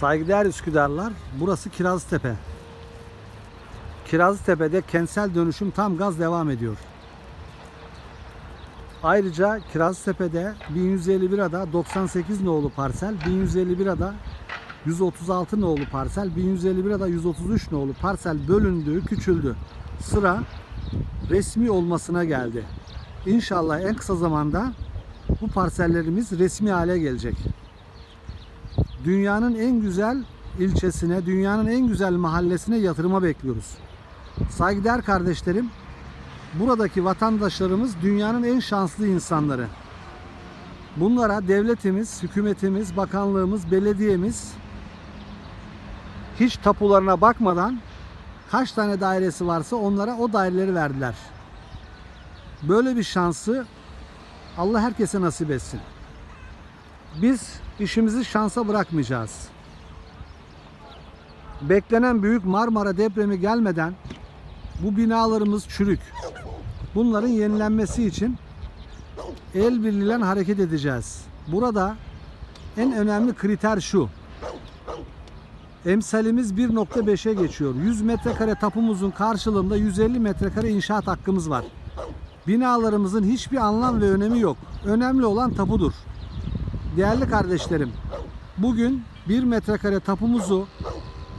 Saygıdeğer Üsküdarlar, burası Kirazlıtepe. Kirazlıtepe'de kentsel dönüşüm tam gaz devam ediyor. Ayrıca Kirazlıtepe'de 1151 ada 98 nolu parsel, 1151 ada 136 nolu parsel, 1151 ada 133 nolu parsel bölündü, küçüldü. Sıra resmi olmasına geldi. İnşallah en kısa zamanda bu parsellerimiz resmi hale gelecek dünyanın en güzel ilçesine, dünyanın en güzel mahallesine yatırıma bekliyoruz. Saygıdeğer kardeşlerim, buradaki vatandaşlarımız dünyanın en şanslı insanları. Bunlara devletimiz, hükümetimiz, bakanlığımız, belediyemiz hiç tapularına bakmadan kaç tane dairesi varsa onlara o daireleri verdiler. Böyle bir şansı Allah herkese nasip etsin. Biz işimizi şansa bırakmayacağız. Beklenen büyük Marmara depremi gelmeden bu binalarımız çürük. Bunların yenilenmesi için el birliğiyle hareket edeceğiz. Burada en önemli kriter şu. Emsalimiz 1.5'e geçiyor. 100 metrekare tapumuzun karşılığında 150 metrekare inşaat hakkımız var. Binalarımızın hiçbir anlam ve önemi yok. Önemli olan tapudur. Değerli kardeşlerim, bugün 1 metrekare tapumuzu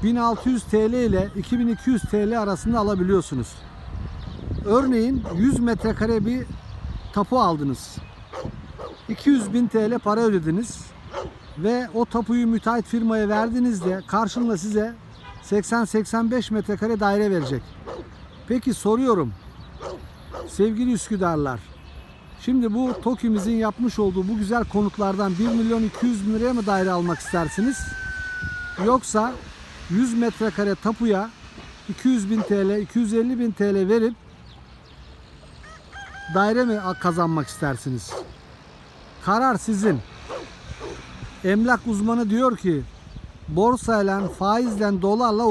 1600 TL ile 2200 TL arasında alabiliyorsunuz. Örneğin 100 metrekare bir tapu aldınız. 200 bin TL para ödediniz ve o tapuyu müteahhit firmaya verdiğinizde karşılığında size 80-85 metrekare daire verecek. Peki soruyorum sevgili Üsküdarlar Şimdi bu TOKİ'mizin yapmış olduğu bu güzel konutlardan 1 milyon 200 bin liraya mı daire almak istersiniz? Yoksa 100 metrekare tapuya 200 bin TL, 250 bin TL verip daire mi kazanmak istersiniz? Karar sizin. Emlak uzmanı diyor ki borsayla, faizle, dolarla